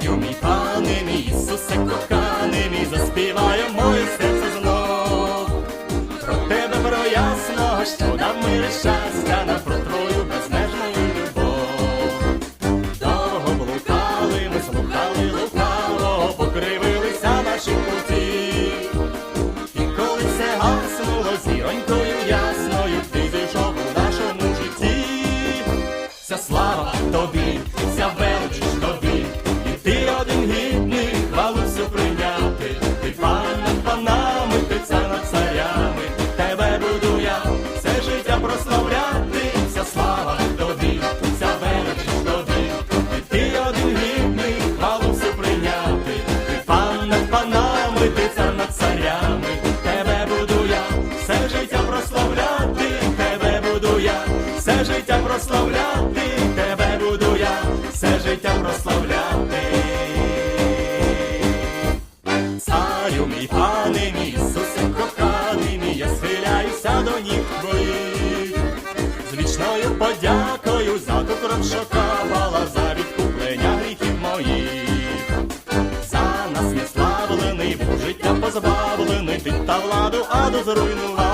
царю, мій пане, мій Ісусе, коханий мій, заспіває моє серце знов. Про тебе про ясного, що нам мир і щастя, на про твою безмежну любов. Довго блукали, ми слухали лукаво, покривилися наші путі. І коли все гаснуло, зіронькою ясною, ти зійшов у нашому житті. Вся слава тобі, вся вера. Алілуя, все життя прославляти, вся слава тобі, вся велич тобі, ти, ти один гідний, хвалу всю прийняти, ти пан над панами, ти цар над царями, тебе буду я, все життя прославляти, тебе буду я, все життя прославляти, тебе буду я, все життя прославляти. Царю мій, пане мій, Ісусе, великою подякою за ту кров, що за відкуплення гріхів моїх. За нас не славлений, був життя позбавлений, ти та владу аду зруйнував.